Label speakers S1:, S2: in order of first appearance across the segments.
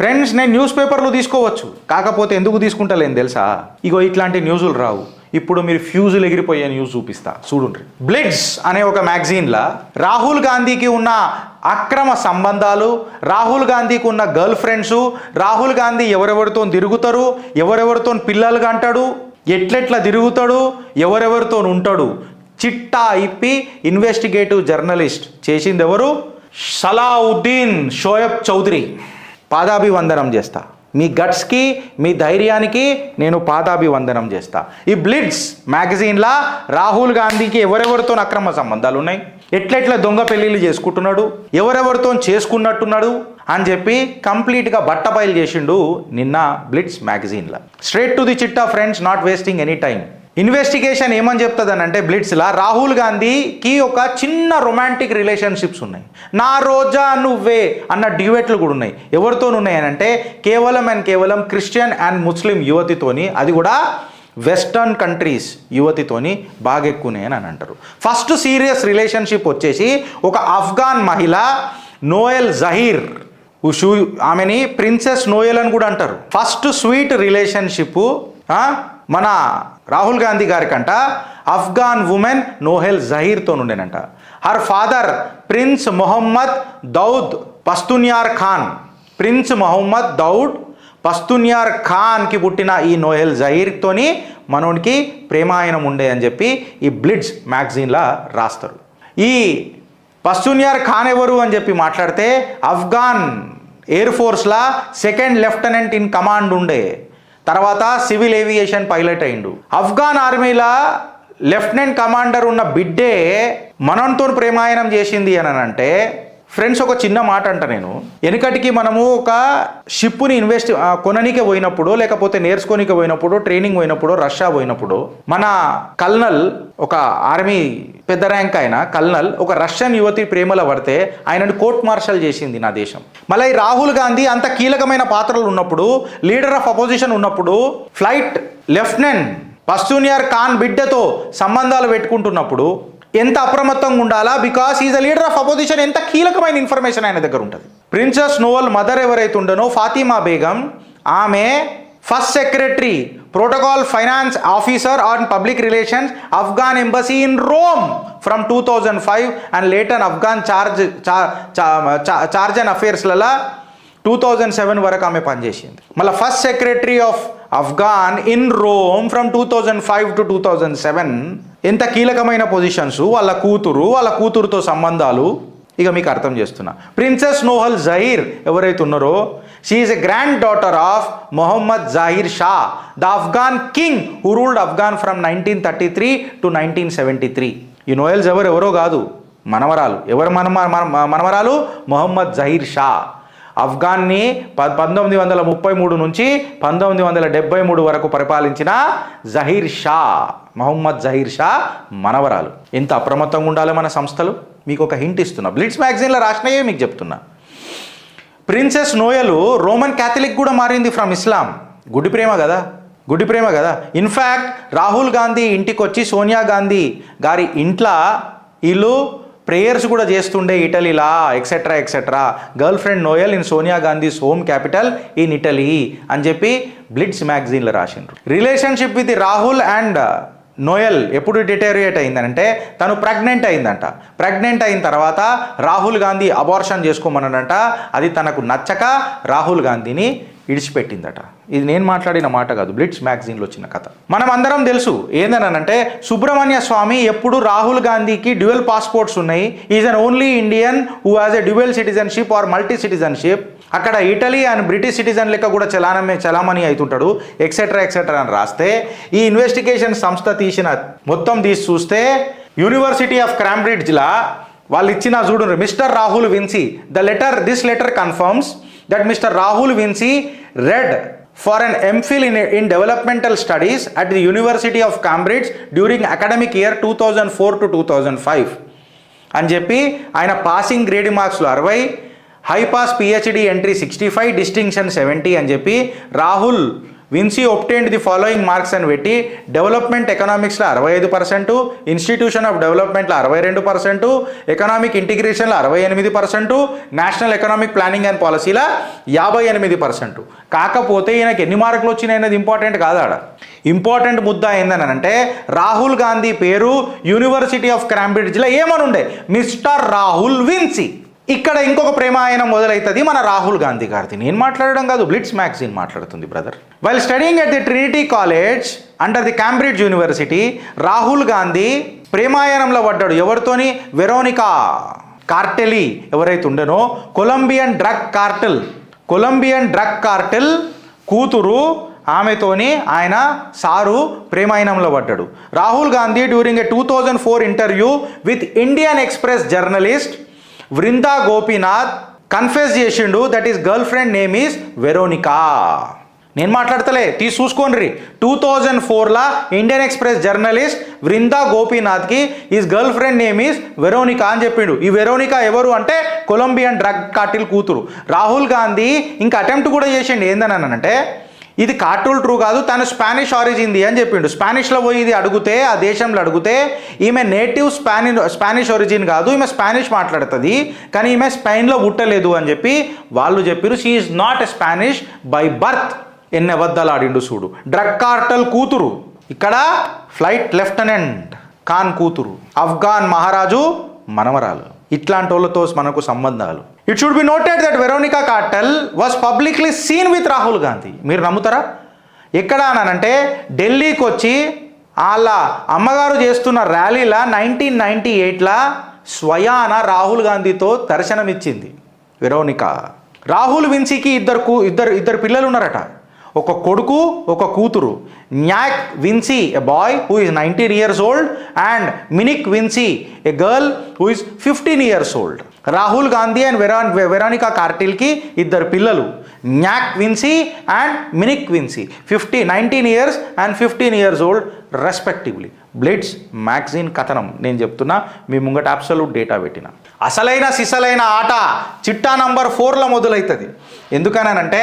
S1: Friends నేను news పేపర్లు తీసుకోవచ్చు. కాకపోతే ఎందుకు తీసుకుంటలేను తెలుసా? ఇగో ఇట్లాంటి న్యూస్లు రావు. ఇప్పుడు మీరు ఫ్యూజులు ఎగిరిపోయే న్యూస్ చూపిస్తా. చూడండి బ్లిడ్స్ అనే ఒక మ్యాగజైన్లా రాహుల్ గాంధీకి ఉన్న అక్రమ సంబంధాలు రాహుల్ గాంధీకి ఉన్న గర్ల్ ఫ్రెండ్స్ రాహుల్ గాంధీ ఎవరెవరితో తిరుగుతారు ఎవరెవరితో పిల్లలు అంటాడు ఎట్లెట్లా తిరుగుతాడు ఎవరెవరితో ఉంటాడు చిట్టా ఇప్పి ఇన్వెస్టిగేటివ్ జర్నలిస్ట్ చేసింది ఎవరు సలావుద్దీన్ షోయబ్ చౌదరి. పాదాభివందనం చేస్తా. మీ గట్స్కి మీ ధైర్యానికి నేను పాదాభివందనం చేస్తా. ఈ బ్లిడ్స్ మ్యాగజైన్లా రాహుల్ గాంధీకి ఎవరెవరితో అక్రమ సంబంధాలు ఉన్నాయి ఎట్లెట్లా దొంగ పెళ్ళిళ్ళు చేసుకుంటున్నాడు? ఎవరెవరితో చేసుకున్నట్టున్నాడు? అని చెప్పి కంప్లీట్గా బట్టబయలు చేసిండు నిన్న Blitz మ్యాగజైన్లో. Straight to the Chitta friends not wasting any time investigation ఏమని చెప్తుంది అంటే బ్లిట్స్లా రాహుల్ గాంధీకి ఒక చిన్న రొమాంటిక్ రిలేషన్షిప్స్ ఉన్నాయి. నా రోజా నువ్వే అన్న డ్యూయెట్లు కూడా ఉన్నాయి. ఎవరితో ఉన్నాయి అని అంటే కేవలం అండ్ కేవలం క్రిస్టియన్ అండ్ ముస్లిం యువతితోని అది కూడా వెస్టర్న్ కంట్రీస్ యువతితోని బాగా ఎక్కువనే అని అంటారు. ఫస్ట్ సీరియస్ రిలేషన్షిప్ వచ్చేసి ఒక ఆఫ్ఘాన్ మహిళ నోయల్ జహీర్ షూ ఆమెని ప్రిన్సెస్ నోయల్ అని కూడా అంటారు. ఫస్ట్ స్వీట్ రిలేషన్షిప్ మన రాహుల్ గాంధీ గారికంట అఫ్ఘాన్ ఉమెన్ నోహెల్ జహీర్తో ఉండేనంట her father prince Mohammad Daud Pashtunyar Khan. Prince Mohammad Daud Pashtunyar ఖాన్కి పుట్టిన ఈ నోహెల్ జహీర్తోని మనోడికి ప్రేమాయణం ఉండే అని చెప్పి ఈ బ్లిడ్స్ మ్యాగజైన్లా రాస్తారు. ఈ పస్తున్యార్ ఖాన్ ఎవరు అని చెప్పి మాట్లాడితే అఫ్ఘాన్ ఎయిర్ ఫోర్స్లా సెకండ్ లెఫ్టినెంట్ ఇన్ కమాండ్ ఉండే తర్వాత సివిల్ ఏవియేషన్ పైలట్ అయిండు. ఆఫ్ఘాన్ ఆర్మీలా లెఫ్టినెంట్ కమాండర్ ఉన్న బిడ్డే మనంతో ప్రేమాయణం చేసింది అని అంటే ఫ్రెండ్స్ ఒక చిన్న మాట అంట నేను. వెనుకటికి మనము ఒక షిప్ని ఇన్వెస్ట్ కొననీకి పోయినప్పుడు లేకపోతే నేర్చుకోనికి పోయినప్పుడు ట్రైనింగ్ పోయినప్పుడు రష్యా పోయినప్పుడు మన కల్నల్ ఒక ఆర్మీ పెద్ద ర్యాంక్ ఆయన కల్నల్ ఒక రష్యన్ యువతి ప్రేమలో పడితే ఆయనను కోర్ట్ మార్షల్ చేసింది నా దేశం. మళ్ళీ ఈ రాహుల్ గాంధీ అంత కీలకమైన పాత్రలు ఉన్నప్పుడు లీడర్ ఆఫ్ అపోజిషన్ ఉన్నప్పుడు ఫ్లైట్ లెఫ్టినెంట్ పస్తూనియర్ ఖాన్ బిడ్డతో సంబంధాలు పెట్టుకుంటున్నప్పుడు ఎంత అప్రమత్తంగా ఉండాలా? Because is a leader of opposition ఎంత కీలకమైన ఇన్ఫర్మేషన్ ఆయన దగ్గర ఉంటుంది. ప్రిన్సెస్ నోవల్ మదర్ ఎవరైతే ఉండనో ఫాతిమా బేగం ఆమె first secretary protocol finance officer on public relations Afghan embassy in Rome from two thousand five and later Afghan charge charge and అఫేర్స్లలో two thousand seven వరకు ఆమె పనిచేసింది. మళ్ళీ first secretary of Afghan in Rome from two thousand five to two thousand seven ఎంత కీలకమైన positions వాళ్ళ కూతురు వాళ్ళ కూతురుతో సంబంధాలు? ఇక మీకు అర్థం చేస్తున్నా. ప్రిన్సెస్ నోహల్ జహీర్ ఎవరైతే ఉన్నారో she is a grand daughter of Mohammad Zahir Shah the Afghan king who ruled Afghan from nineteen thirty three to nineteen seventy three ఈ నోయల్స్ ఎవరు? ఎవరో కాదు. మనవరాలు. ఎవరు మన మన- మనవరాలు? మొహమ్మద్ జహీర్ షా ఆఫ్ఘాన్ని ప పంతొమ్మిది వందల ముప్పై మూడు నుంచి పంతొమ్మిది వందల డెబ్బై మూడు వరకు పరిపాలించిన జహీర్ షా మహమ్మద్ జహీర్ షా మనవరాలు. ఎంత అప్రమత్తంగా ఉండాలి మన సంస్థలు? మీకు ఒక హింట్ ఇస్తున్నా. బ్లిట్స్ మ్యాగజైన్లో రాసినయే మీకు చెప్తున్నా. ప్రిన్సెస్ నోయలు రోమన్ క్యాథలిక్ కూడా మారింది ఫ్రమ్ ఇస్లాం. గుడి ప్రేమ కదా? గుడి ప్రేమ కదా? ఇన్ఫ్యాక్ట్ రాహుల్ గాంధీ ఇంటికి వచ్చి సోనియా గాంధీ గారి ఇంట్లో వీళ్ళు ప్రేయర్స్ కూడా చేస్తుండే ఇటలీలా etcetera etcetera girlfriend Noel in Sonia Gandhi's home capital in Italy అని చెప్పి బ్లిడ్స్ మ్యాగజైన్లో రాసిండ్రు. Relationship with Rahul and Noel ఎప్పుడు డిటేరియేట్ అయిందంటే తను ప్రెగ్నెంట్ అయిందంట. ప్రెగ్నెంట్ అయిన తర్వాత రాహుల్ గాంధీ అబార్షన్ చేసుకోమన్నాడంట. అది తనకు నచ్చక రాహుల్ గాంధీని ఇడిచిపెట్టిందట. ఇది నేను మాట్లాడిన మాట కాదు బ్లిట్స్ మ్యాగజైన్లో వచ్చిన కథ. మనం అందరం తెలుసు ఏందనంటే సుబ్రహ్మణ్య స్వామి ఎప్పుడు రాహుల్ గాంధీకి డ్యూయల్ పాస్పోర్ట్స్ ఉన్నాయి. Is an only Indian who has a dual citizenship or multi citizenship అక్కడ ఇటలీ అండ్ బ్రిటిష్ సిటిజన్ లెక్క కూడా చలానమే చలామణి అవుతుంటాడు ఎక్సెట్రా ఎక్సెట్రా అని రాస్తే ఈ ఇన్వెస్టిగేషన్ సంస్థ తీసిన మొత్తం తీసి చూస్తే యూనివర్సిటీ ఆఫ్ క్రాంబ్రిడ్జ్లా వాళ్ళు ఇచ్చిన చూడు mister Rahul Vinci the letter this letter confirms that mister Rahul Vinci read for an MPhil in in developmental studies at the university of Cambridge during academic year two thousand four to two thousand five అని చెప్పి ఆయన passing grade మార్క్స్లో అరవై high pass PhD entry sixty five distinction seventy అని చెప్పి Rahul Vinci obtained the following marks అని పెట్టి development ఎకనామిక్స్లో అరవై ఐదు పర్సెంట్ ఇన్స్టిట్యూషన్ ఆఫ్ డెవలప్మెంట్లో అరవై రెండు పర్సెంటు ఎకనామిక్ ఇంటిగ్రేషన్లో అరవై ఎనిమిది percent national economic planning and పాలసీలో యాభై ఎనిమిది పర్సెంటు. కాకపోతే ఈయనకి ఎన్ని మార్కులు వచ్చినాయి ఇంపార్టెంట్ ఇంపార్టెంట్ ఆడ. ఇంపార్టెంట్ ముద్ద ఏందని అంటే రాహుల్ గాంధీ పేరు యూనివర్సిటీ ఆఫ్ క్రాంబ్రిడ్జ్లో ఏమనుండే? Mister Rahul Vinci. ఇక్కడ ఇంకొక ప్రేమాయణం మొదలవుతుంది మన రాహుల్ గాంధీ గారిది. నేను మాట్లాడడం కాదు బ్లిట్స్ మ్యాగజైన్ మాట్లాడుతుంది brother while studying at the Trinity college under the Cambridge university Rahul Gandhi ప్రేమాయణంలో పడ్డాడు. ఎవరితోని? వెరోనికా కార్టెలీ ఎవరైతే ఉండనో Colombian drug cartel Colombian drug cartel కూతురు ఆమెతోని ఆయన సారు ప్రేమాయణంలో పడ్డాడు. Rahul Gandhi during a two thousand four interview with Indian Express journalist Vrinda Gopinath confess చేసిండు. That is girlfriend name is Veronica నేను మాట్లాడతలే తీసి చూసుకోండి టూ థౌజండ్ ఫోర్లో Indian Express journalist Vrinda గోపీనాథ్కి is girlfriend name is Veronica అని చెప్పిండు. ఈ Veronica ఎవరు అంటే కొలంబియన్ డ్రగ్ కార్టిల్ కూతురు. రాహుల్ గాంధీ ఇంకా అటెంప్ట్ కూడా చేసిండు. ఏందని అంటే ఇది కార్టూల్ ట్రూ కాదు తను స్పానిష్ ఆరిజిన్ది అని చెప్పిండు. స్పానిష్లో పోయి ఇది అడిగితే ఆ దేశంలో అడిగితే ఈమె నేటివ్ స్పాని స్పానిష్ ఒరిజిన్ కాదు ఈమె స్పానిష్ మాట్లాడుతుంది కానీ ఈమె స్పెయిన్లో పుట్టలేదు అని చెప్పి వాళ్ళు చెప్పారు she is not a Spanish by birth ఎన్ని అబద్ధాలు ఆడిండు చూడు. డ్రగ్ కార్టల్ కూతురు. ఇక్కడ ఫ్లైట్ లెఫ్టినెంట్ ఖాన్ కూతురు. అఫ్ఘాన్ మహారాజు మనవరాలు ఇట్లాంటి వాళ్ళతో మనకు సంబంధాలు. It should be noted that Veronica Cartel was publicly seen with Rahul Gandhi మీరు నమ్ముతారా? ఎక్కడ అనంటే ఢిల్లీకి వచ్చి వాళ్ళ అమ్మగారు చేస్తున్న ర్యాలీలా నైన్టీన్ నైన్టీ ఎయిట్లో స్వయాన రాహుల్ గాంధీతో దర్శనమిచ్చింది. వెరోనికా రాహుల్ విన్సీకి ఇద్దరు ఇద్దరు ఇద్దరు పిల్లలు ఉన్నారట. ఒక కొడుకు ఒక కూతురు. Nyak Vinci a boy who is nineteen years old and Minik Vinci a girl who is fifteen years old Rahul Gandhi and Vera Veronica కార్టిల్కి ఇద్దరు పిల్లలు Nyak Vinci and Minik Vinci fifty nineteen years and fifteen years old respectively Blitz magazine కథనం నేను చెప్తున్నా మీ ముంగట absolute data పెట్టిన అసలైన సిసలైన ఆట చిట్టా నంబర్ ఫోర్లో మొదలవుతుంది ఎందుకనంటే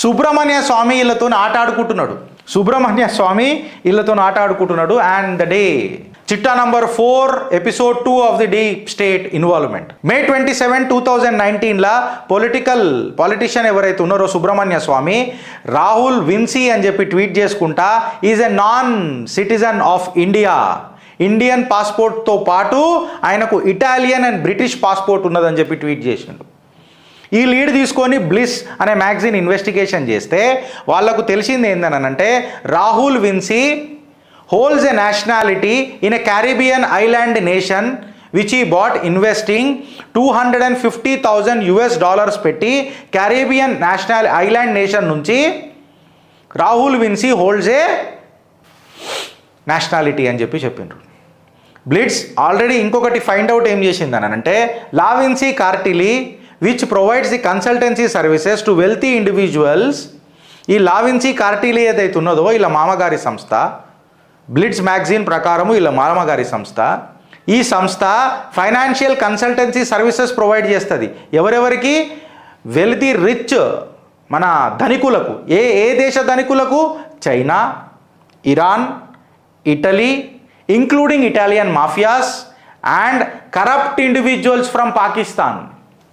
S1: సుబ్రహ్మణ్య స్వామి వీళ్ళతో ఆట ఆడుకుంటున్నాడు. సుబ్రహ్మణ్య స్వామి వీళ్ళతో ఆట ఆడుకుంటున్నాడు. And the day Chitta number four episode two of the deep state involvement. May twenty seven two thousand నైన్టీన్లో పొలిటికల్ పాలిటిషియన్ ఎవరైతే ఉన్నారో సుబ్రహ్మణ్య స్వామి రాహుల్ విన్సీ అని చెప్పి ట్వీట్ చేసుకుంటా is a non citizen of India. Indian పాస్పోర్ట్తో పాటు ఆయనకు ఇటాలియన్ అండ్ బ్రిటిష్ పాస్పోర్ట్ ఉన్నదని చెప్పి ట్వీట్ చేసిండు. ఈ లీడ్ తీసుకొని బ్లిస్ అనే మ్యాగజైన్ ఇన్వెస్టిగేషన్ చేస్తే వాళ్ళకు తెలిసింది ఏందనంటే Rahul Vinci holds a nationality in a Caribbean island nation which ఈ bought investing two hundred and fifty thousand US dollars పెట్టి క్యారేబియన్ నేషనల్ ఐలాండ్ నేషన్ నుంచి Rahul Vinci holds a nationality అని చెప్పి చెప్పిండ్రు. Blitz already ఇంకొకటి find out ఏం చేసింది అని అంటే Lavinci Cartelli which provides the consultancy services to wealthy individuals ఈ లావిన్సీ కార్టిలీ ఏదైతే ఉన్నదో ఇలా మామగారి సంస్థ బ్లిడ్స్ మ్యాగజైన్ ప్రకారము ఇలా మామగారి సంస్థ. ఈ సంస్థ ఫైనాన్షియల్ కన్సల్టెన్సీ సర్వీసెస్ ప్రొవైడ్ చేస్తుంది. ఎవరెవరికి? వెల్తీ రిచ్ మన ధనికులకు. ఏ ఏ దేశ ధనికులకు? China Iran Italy including Italian mafias and corrupt individuals from Pakistan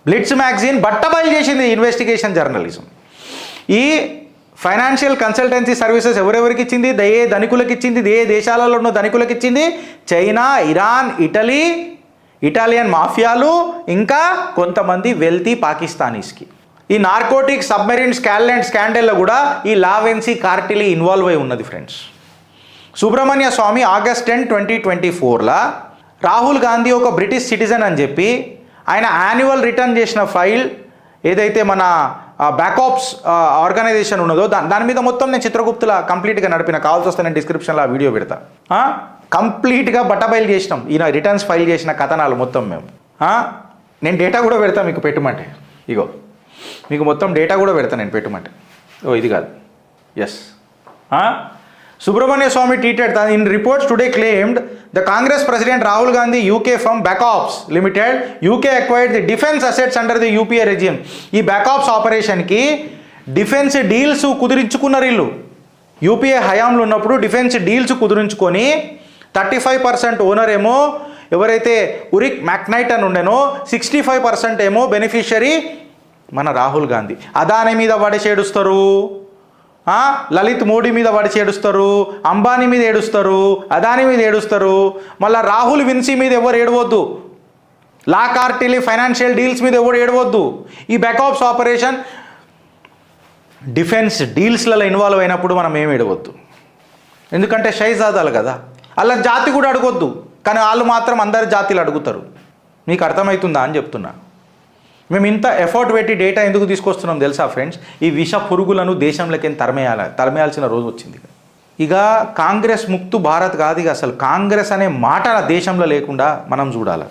S1: Blitz magazine బట్టబయలు చేసింది ఇన్వెస్టిగేషన్ జర్నలిజం ఈ ఫైనాన్షియల్ కన్సల్టెన్సీ సర్వీసెస్ ఎవరెవరికి ఇచ్చింది? ఏ ధనికులకు ఇచ్చింది? ఏ దేశాలలో ఉన్న ధనికులకు ఇచ్చింది? చైనా ఇరాన్ ఇటలీ ఇటాలియన్ మాఫియాలు ఇంకా కొంతమంది వెల్తీ పాకిస్తానీస్కి. ఈ నార్కోటిక్ సబ్మెరీన్ స్కాల్ అండ్ స్కాండల్లో కూడా ఈ లావెన్సీ కార్టిలీ ఇన్వాల్వ్ అయి ఉన్నది friends Subramanian Swamy August ten twenty twenty ఫోర్లో రాహుల్ గాంధీ ఒక బ్రిటిష్ సిటిజన్ అని చెప్పి ఆయన యాన్యువల్ రిటర్న్ చేసిన ఫైల్ ఏదైతే మన బ్యాకప్స్ ఆర్గనైజేషన్ ఉన్నదో దా దాని మీద మొత్తం నేను చిత్రగుప్తుల కంప్లీట్గా నడిపిన. కావాల్సి వస్తే నేను డిస్క్రిప్షన్లో ఆ వీడియో పెడతా. కంప్లీట్గా బట్టబయలు చేసినాం. ఈయన రిటర్న్స్ ఫైల్ చేసిన కథనాలు మొత్తం మేము. నేను డేటా కూడా పెడతా మీకు పెట్టమంటే. ఇగో. మీకు మొత్తం డేటా కూడా పెడతా నేను పెట్టమంటే. ఓ ఇది కాదు. S Subramanian Swamy tweeted in reports today claimed the Congress president Rahul Gandhi UK from Backops limited UK acquired the defence assets under the UPA regime ఈ బ్యాకాప్స్ ఆపరేషన్కి డిఫెన్స్ డీల్స్ కుదిరించుకున్నారు వీళ్ళు. యూపీఏ హయాంలో ఉన్నప్పుడు డిఫెన్స్ డీల్స్ కుదురించుకొని thirty five percent owner ఏమో ఎవరైతే Ulrik McKnight అని ఉండేనో సిక్స్టీ ఫైవ్ పర్సెంట్ ఏమో బెనిఫిషరీ మన రాహుల్ గాంధీ అదాని మీద పడేసి ఏడుస్తారు లలిత్ మోడీ మీద పడిచి ఏడుస్తారు అంబానీ మీద ఏడుస్తారు అదాని మీద ఏడుస్తారు. మళ్ళీ రాహుల్ విన్సీ మీద ఎవరు ఏడవద్దు? లా కార్టిలీ ఫైనాన్షియల్ డీల్స్ మీద ఎవరు ఏడవద్దు? ఈ బ్యాకప్స్ ఆపరేషన్ డిఫెన్స్ డీల్స్లలో ఇన్వాల్వ్ అయినప్పుడు మనం ఏమి ఏడవద్దు? ఎందుకంటే షైజాదాలు కదా. అలా జాతి కూడా అడగొద్దు. కానీ వాళ్ళు మాత్రం అందరి జాతిలు అడుగుతారు. మీకు అర్థమవుతుందా అని చెప్తున్నా. మేము ఇంత ఎఫర్ట్ పెట్టి డేటా ఎందుకు తీసుకొస్తున్నాం తెలుసా ఫ్రెండ్స్ ఈ విష పురుగులను దేశంలోకి తరమేయాల తరమేయాల్సిన రోజు వచ్చింది. ఇక కాంగ్రెస్ ముక్తు భారత్ కాదు ఇక అసలు కాంగ్రెస్ అనే మాట దేశంలో లేకుండా మనం చూడాలి.